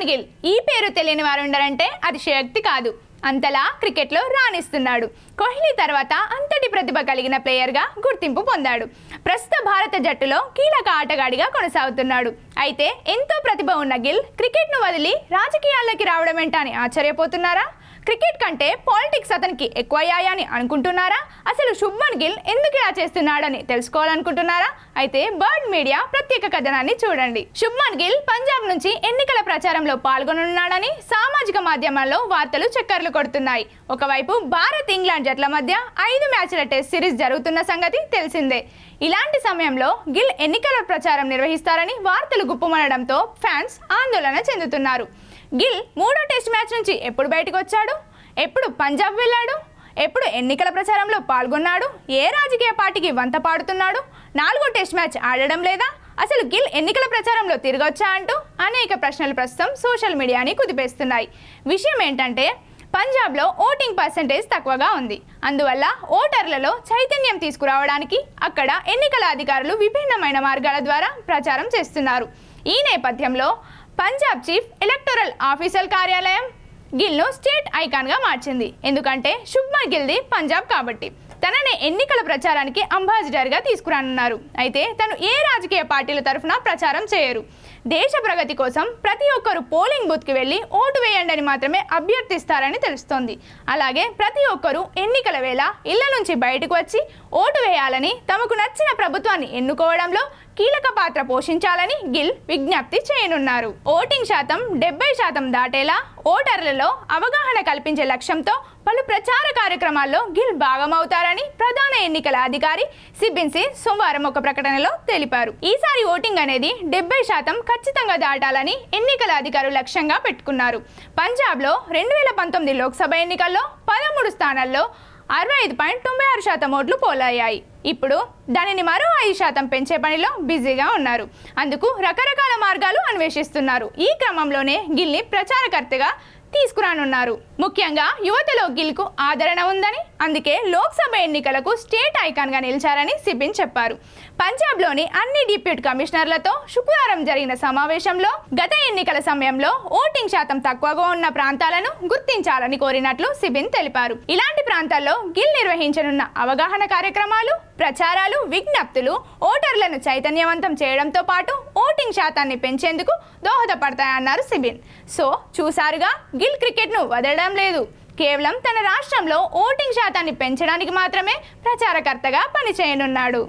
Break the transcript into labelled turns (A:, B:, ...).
A: శుభ్మన్ గిల్. ఈ పేరు తెలియని వారు ఉండరంటే అది శక్తి కాదు. అంతలా క్రికెట్లో రాణిస్తున్నాడు. కోహ్లీ తర్వాత అంతటి ప్రతిభ కలిగిన ప్లేయర్గా గుర్తింపు పొందాడు. ప్రస్తుత భారత జట్టులో కీలక ఆటగాడిగా కొనసాగుతున్నాడు. అయితే ఎంతో ప్రతిభ ఉన్న గిల్ క్రికెట్ను వదిలి రాజకీయాల్లోకి రావడం ఏంటని ఆశ్చర్యపోతున్నారా? క్రికెట్ కంటే పాలిటిక్స్ అతనికి ఎక్కువయ్యాయని అనుకుంటున్నారా? అసలు శుభ్మన్ గిల్ ఎందుకు ఇలా చేస్తున్నాడని తెలుసుకోవాలనుకుంటున్నారా? అయితే బర్డ్ మీడియా ప్రత్యేక కథనాన్ని చూడండి. శుభ్మన్ గిల్ పంజాబ్ నుంచి ఎన్నికల ప్రచారంలో పాల్గొనున్నాడని సామాజిక మాధ్యమాల్లో వార్తలు చక్కర్లు కొడుతున్నాయి. ఒకవైపు భారత్ ఇంగ్లాండ్ జట్ల మధ్య ఐదు మ్యాచ్ల టెస్ట్ సిరీస్ జరుగుతున్న సంగతి తెలిసిందే. ఇలాంటి సమయంలో గిల్ ఎన్నికల ప్రచారం నిర్వహిస్తారని వార్తలు గుప్పుమనడంతో ఫ్యాన్స్ ఆందోళన చెందుతున్నారు. గిల్ మూడో టెస్ట్ మ్యాచ్ నుంచి ఎప్పుడు బయటకు వచ్చాడు? ఎప్పుడు పంజాబ్ వెళ్ళాడు? ఎప్పుడు ఎన్నికల ప్రచారంలో పాల్గొన్నాడు? ఏ రాజకీయ పార్టీకి వంత పాడుతున్నాడు? నాలుగో టెస్ట్ మ్యాచ్ ఆడడం లేదా? అసలు గిల్ ఎన్నికల ప్రచారంలో తిరగొచ్చా అంటూ అనేక ప్రశ్నలు ప్రస్తుతం సోషల్ మీడియాని కుదిపేస్తున్నాయి. విషయం ఏంటంటే పంజాబ్లో ఓటింగ్ పర్సంటేజ్ తక్కువగా ఉంది. అందువల్ల ఓటర్లలో చైతన్యం తీసుకురావడానికి అక్కడ ఎన్నికల అధికారులు విభిన్నమైన మార్గాల ద్వారా ప్రచారం చేస్తున్నారు. ఈ నేపథ్యంలో పంజాబ్ చీఫ్ ఎలక్టోరల్ ఆఫీసర్ కార్యాలయం. గిల్ను స్టేట్ ఐకాన్గా మార్చింది. ఎందుకంటే శుభ్మన్ గిల్ది పంజాబ్ కాబట్టి. తనని ఎన్నికల ప్రచారానికి అంబాసిడర్గా తీసుకురానున్నారు. అయితే తను ఏ రాజకీయ పార్టీల తరఫున ప్రచారం చేయరు. దేశ ప్రగతి కోసం ప్రతి ఒక్కరు పోలింగ్ బూత్కి వెళ్ళి ఓటు వేయండి అని మాత్రమే అభ్యర్థిస్తారని తెలుస్తోంది. అలాగే ప్రతి ఒక్కరూ ఎన్నికల వేళ ఇళ్ళ నుంచి బయటకు వచ్చి ఓటు వేయాలని తమకు నచ్చిన ప్రభుత్వాన్ని ఎన్నుకోవడంలో కీలక పాత్ర పోషించాలని గిల్ విజ్ఞప్తి చేయనున్నారు. ఓటింగ్ శాతం డెబ్బై శాతం దాటేలా ఓటర్లలో అవగాహన కల్పించే లక్ష్యంతో పలు ప్రచార కార్యక్రమాల్లో గిల్ భాగమవుతారని ప్రధాన ఎన్నికల అధికారి సిబిన్సి సోమవారం ఒక ప్రకటనలో తెలిపారు. ఈసారి ఓటింగ్ అనేది డెబ్బై శాతం ఖచ్చితంగా దాటాలని ఎన్నికల అధికారులు లక్ష్యంగా పెట్టుకున్నారు. పంజాబ్లో రెండు వేల పంతొమ్మిది లోక్సభ ఎన్నికల్లో పదమూడు స్థానాల్లో అరవై ఐదు పాయింట్ తొంభై ఆరు శాతం ఓట్లు పోలయ్యాయి. ఇప్పుడు దానిని మరో ఐదు శాతం పెంచే పనిలో బిజీగా ఉన్నారు. అందుకు రకరకాల మార్గాలు అన్వేషిస్తున్నారు. ఈ క్రమంలోనే గిల్ని ప్రచారకర్తగా తీసుకురానున్నారు. ముఖ్యంగా యువతలో గిల్కు ఆదరణ ఉందని అందుకే లోక్సభ ఎన్నికలకు స్టేట్ ఐకాన్గా నిలిచారని సిబిన్ చెప్పారు. పంజాబ్లోని అన్ని డిప్యూటీ కమిషనర్లతో శుక్రవారం జరిగిన సమావేశంలో గత ఎన్నికల సమయంలో ఓటింగ్ శాతం తక్కువగా ఉన్న ప్రాంతాలను గుర్తించాలని కోరినట్లు సిబిన్ తెలిపారు. ఇలాంటి ప్రాంతాల్లో గిల్ నిర్వహించనున్న అవగాహన కార్యక్రమాలు ప్రచారాలు విజ్ఞప్తులు ఓటర్లను చైతన్యవంతం చేయడంతో పాటు ఓటింగ్ శాతాన్ని పెంచేందుకు దోహదపడతాయన్నారు సిబిన్. సో చూసారుగా గిల్ క్రికెట్ను వదలడం లేదు. కేవలం తన రాష్ట్రంలో ఓటింగ్ శాతాన్ని పెంచడానికి మాత్రమే ప్రచారకర్తగా పనిచేయనున్నాడు.